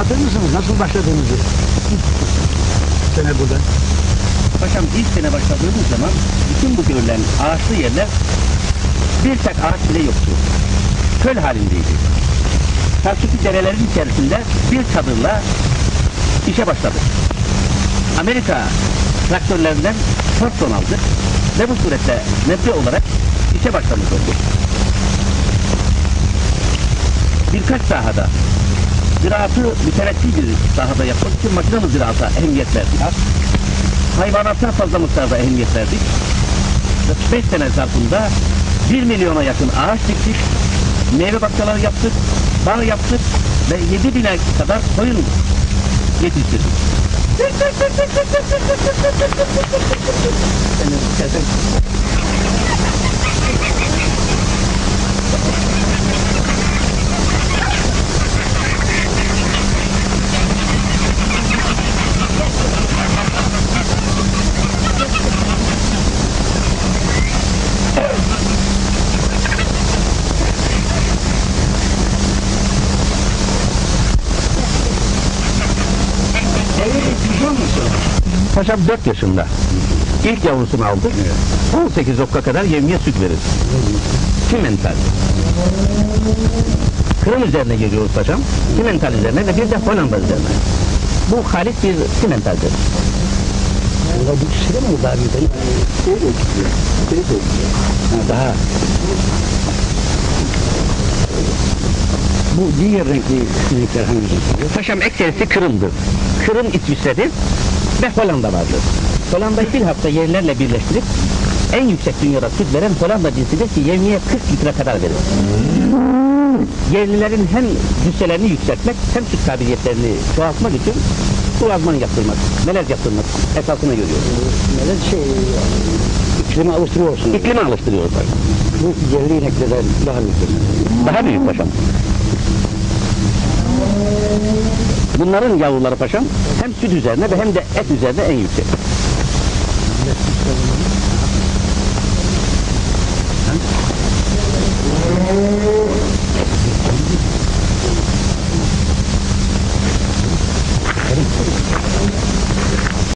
Anlatır mısınız nasıl başladığınızı? Sene burada. Paşam ilk sene başladığımız zaman bütün bu görülen ağaçlı yerler bir tek ağaç bile yoktu. Köl halindeydi. Karşıki derelerin içerisinde bir çadırla işe başladık. Amerika traktörlerinden Fordson aldık ve bu surette metre olarak işe başlamış olduk. Birkaç sahada ziraatı mütenetti bir sahada yapmak için makinalı ziraata ehemmiyet verdik. Hayvanata fazla miktarda ehemmiyet verdik. 5 sene zarfında 1 milyona yakın ağaç diktik, meyve bahçeleri yaptık, bağ yaptık ve 7 bine kadar koyun yetiştirdik. Paşam 4 yaşında. İlk yavrusunu aldık. 18 okka kadar yevmiye süt verir. Simental. Kırım üzerine geliyoruz paşam. Simental üzerine ve bir de Hollanda üzerine. Bu halis bir simentaldir. Burada bir süre mi daha bir Ha, daha Bu diğer renkli sinekler hangisi? Paşam ekserisi Kırım'dır. Kırım İsviçre'dir ve Hollanda vardır. Hollanda'yı bir hafta yerlerle birleştirip en yüksek dünyada süt veren Hollanda cinsidir ki yevmiye 40 litre kadar verir. Yerlilerin hem cüsselerini yükseltmek hem süt kabiliyetlerini çoğaltmak için kulazman yaptırmak, melez yaptırmak esasına görüyoruz. Neler şey, iklime alıştırıyorsun. İklimi alıştırıyoruz. Bu yerli ineklerden daha büyük. Daha büyük paşam. Bunların yavruları paşam hem süt üzerine ve hem de et üzerine en yüksek.